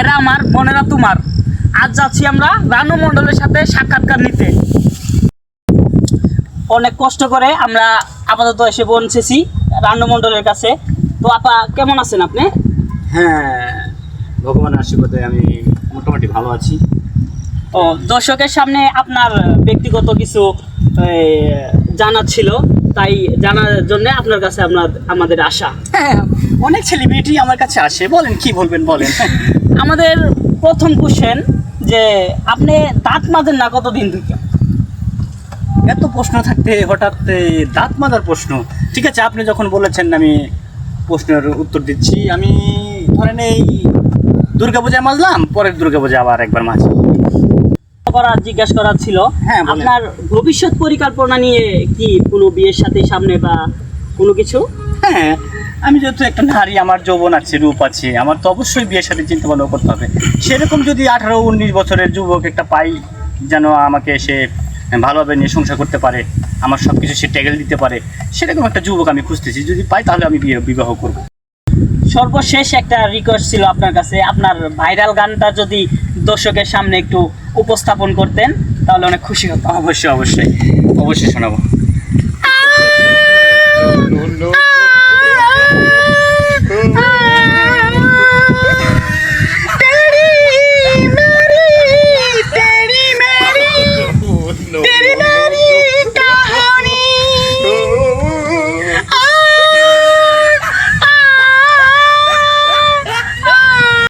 ভাইরা আমার বোনেরা তোমার। আজ যাচ্ছি আমরা রানু মণ্ডলের সাথে সাক্ষাৎকার নিতে। অনেক কষ্ট করে আমরা আপাতত এসে পৌঁছেছি রানু মণ্ডলের কাছে। তো আপা কেমন আছেন আপনি? হ্যাঁ ভগবানের আশীর্বাদে আমি মোটামুটি ভালো আছি। ও দর্শকের সামনে আপনার ব্যক্তিগত কিছু জানার ছিল তাই জানার জন্য আপনার কাছে আপনার আমাদের আশা। হ্যাঁ অনেক সেলিব্রিটি আমার কাছে আসে। বলেন কি বলবেন বলেন। আমাদের প্রথম কোশ্চেন যে আপনি দাঁত মাজেন না কতদিন থেকে এত প্রশ্ন থাকতে হঠাৎ দাঁত মাজার প্রশ্ন। ঠিক আছে আপনি যখন বলেছেন আমি প্রশ্নের উত্তর দিচ্ছি। আমি ধরেন এই দুর্গা পূজায় মাজলাম পরের দুর্গা পূজায় আবার একবার মাঝি করার জিজ্ঞাসা করার ছিল। হ্যাঁ, আপনার ভবিষ্যৎ পরিকল্পনা নিয়ে কি কোনো বিয়ের সাথে সামনে বা কোনো কিছু? হ্যাঁ আমি যেহেতু একটা নারী, আমার যৌবন আছে, রূপ আছে, আমার তো অবশ্যই বিয়ের সাথে চিন্তা ভাবনা করতে হবে। সেরকম যদি আঠারো, উনিশ বছরের যুবক একটা পাই যেন আমাকে সে ভালোভাবে নিয়ে করতে পারে, আমার সব কিছু সে ট্যাগেল দিতে পারে, সেরকম একটা যুবক আমি খুঁজতেছি। যদি পাই তাহলে আমি বিয়ে, বিবাহ করব। সর্বশেষ একটা রিকোয়েস্ট ছিল আপনার কাছে, আপনার ভাইরাল গানটা যদি দর্শকের সামনে একটু উপস্থাপন করতেন, তাহলে অনেক খুশি হতাম। অবশ্যই অবশ্যই অবশ্যই শোনাবো।